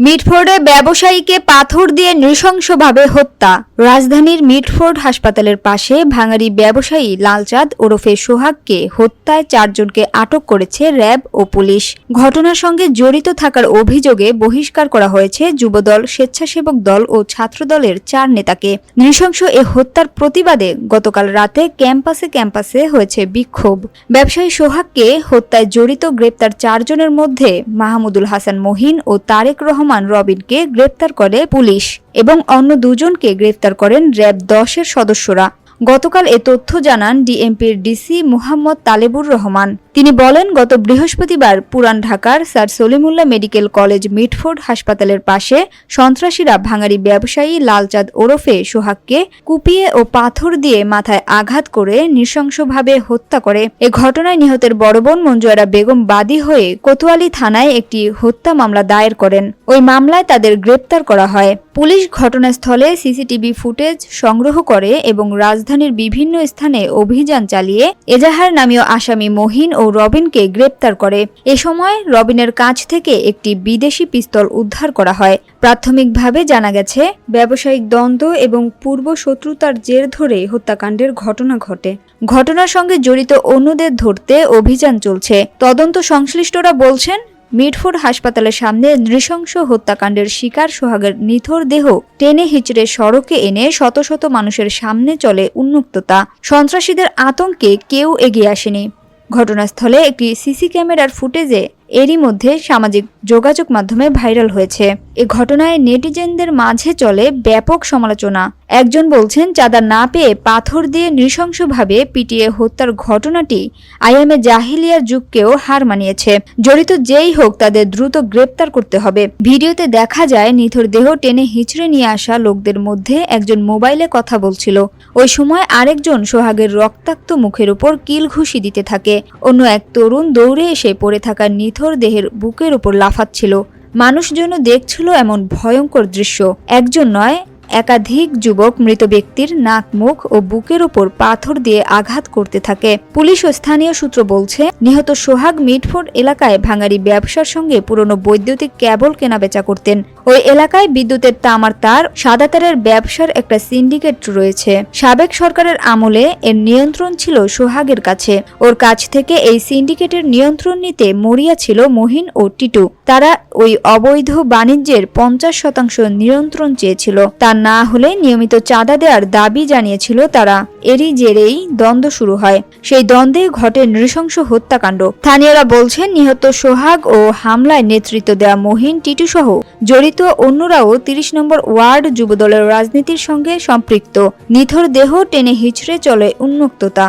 মিটফোর্ডে ব্যবসায়ীকে পাথর দিয়ে নৃশংসভাবে হত্যা। রাজধানীর মিটফোর্ড হাসপাতালের পাশে ভাঙারি ব্যবসায়ী লালচাঁদ ওরফে সোহাগকে হত্যায় চারজনকে আটক করেছে র্যাব ও পুলিশ। ঘটনার সঙ্গে জড়িত থাকার অভিযোগে বহিষ্কার করা হয়েছে যুবদল, স্বেচ্ছাসেবক দল ও ছাত্রদলের চার নেতাকে। নৃশংস এ হত্যার প্রতিবাদে গতকাল রাতে ক্যাম্পাসে ক্যাম্পাসে হয়েছে বিক্ষোভ। ব্যবসায়ী সোহাগকে হত্যায় জড়িত গ্রেপ্তার চারজনের মধ্যে মাহমুদুল হাসান মহিন ও তারেক রহমান রবিনকে গ্রেপ্তার করে পুলিশ এবং অন্য দুজনকে গ্রেপ্তার করেন র্যাব দশের সদস্যরা। গতকাল এ তথ্য জানান ডিএমপির ডিসি মুহাম্মদ তালেবুর রহমান। তিনি বলেন, গত বৃহস্পতিবার পুরান ঢাকার sir Salimullah medical college Mitford হাসপাতালের পাশে সন্ত্রাসীরা ভাঙারি ব্যবসায়ী লালচাঁদ ওরফে সোহাগকে কুপিয়ে ও পাথর দিয়ে মাথায় আঘাত করে নৃশংসভাবে হত্যা করে। এ ঘটনায় নিহতের বড় বোন মঞ্জুয়ারা বেগম বাদী হয়ে কোতোয়ালি থানায় একটি হত্যা মামলা দায়ের করেন। ওই মামলায় তাদের গ্রেপ্তার করা হয়। পুলিশ ঘটনাস্থলে সিসিটিভি ফুটেজ সংগ্রহ করে এবং রাজধানীর বিভিন্ন স্থানে অভিযান চালিয়ে এজাহার নামীয় আসামি মহিন ও রবিনকে গ্রেপ্তার করে। এ সময় রবিনের কাছ থেকে একটি বিদেশি পিস্তল উদ্ধার করা হয়। প্রাথমিকভাবে জানা গেছে, ব্যবসায়িক দ্বন্দ্ব এবং পূর্ব শত্রুতার জের ধরে হত্যাকাণ্ডের ঘটনা ঘটে। ঘটনার সঙ্গে জড়িত অন্যদের ধরতে অভিযান চলছে। তদন্ত সংশ্লিষ্টরা বলছেন মিটফোর্ড হাসপাতালের সামনে নৃশংস হত্যাকাণ্ডের শিকার সোহাগের নিথর দেহ টেনে হিচড়ে সড়কে এনে শত শত মানুষের সামনে চলে উন্মুক্ততা। সন্ত্রাসীদের আতঙ্কে কেউ এগিয়ে আসেনি। ঘটনাস্থলে একটি সিসি ক্যামেরার ফুটেজে এরই মধ্যে সামাজিক যোগাযোগ মাধ্যমে ভাইরাল হয়েছে। এ ঘটনায় নেটিজেনদের মাঝে চলে ব্যাপক সমালোচনা। একজন বলছেন, চাঁদা না পেয়ে পাথর দিয়ে নৃশংসভাবে পিটিয়ে হত্যার ঘটনাটি আইএমএ জাহিলিয়ার যুগকেও হার মানিয়েছে। জড়িত যেই হোক, তাদের দ্রুত গ্রেপ্তার করতে হবে। ভিডিওতে দেখা যায়, নিথর দেহ টেনে হিচড়ে নিয়ে আসা লোকদের মধ্যে একজন মোবাইলে কথা বলছিল। ওই সময় আরেকজন সোহাগের রক্তাক্ত মুখের উপর কিল ঘুষি দিতে থাকে। অন্য এক তরুণ দৌড়ে এসে পড়ে থাকা নিথর দেহের বুকের উপর লাফাচ্ছিল। মানুষজন দেখছিল এমন ভয়ঙ্কর দৃশ্য। একজন নয় একাধিক যুবক মৃত ব্যক্তির নাক, মুখ ও বুকের ওপর পাথর দিয়ে আঘাত করতে থাকে। পুলিশ ও স্থানীয় সূত্র বলছে, নিহত সোহাগ মিটফোর্ড এলাকায় ভাঙারি ব্যবসার সঙ্গে পুরনো বৈদ্যুতিক ক্যাবল কেনাবেচা করতেন। ওই এলাকায় বিদ্যুতের তামার তার, সাদা তারের ব্যবসার একটা সিন্ডিকেট রয়েছে। সাবেক সরকারের আমলে এর নিয়ন্ত্রণ ছিল সোহাগের কাছে। ওর কাছ থেকে এই সিন্ডিকেটের নিয়ন্ত্রণ নিতে মরিয়া ছিল মহিন ও টিটু। তারা ওই অবৈধ বাণিজ্যের পঞ্চাশ শতাংশ নিয়ন্ত্রণ চেয়েছিল। তা না হলে নিয়মিত চাঁদা দেওয়ার দাবি জানিয়েছিল তারা। এরই জেরেই দ্বন্দ্ব শুরু হয়। সেই দ্বন্দ্বে ঘটে নৃশংস হত্যাকাণ্ড। স্থানীয়রা বলছেন, নিহত সোহাগ ও হামলায় নেতৃত্ব দেওয়া মহিন টিটু সহ জড়িত অন্যরাও তিরিশ নম্বর ওয়ার্ড যুবদলের রাজনীতির সঙ্গে সম্পৃক্ত। নিথর দেহ টেনে হিচড়ে চলে উন্মুক্ততা।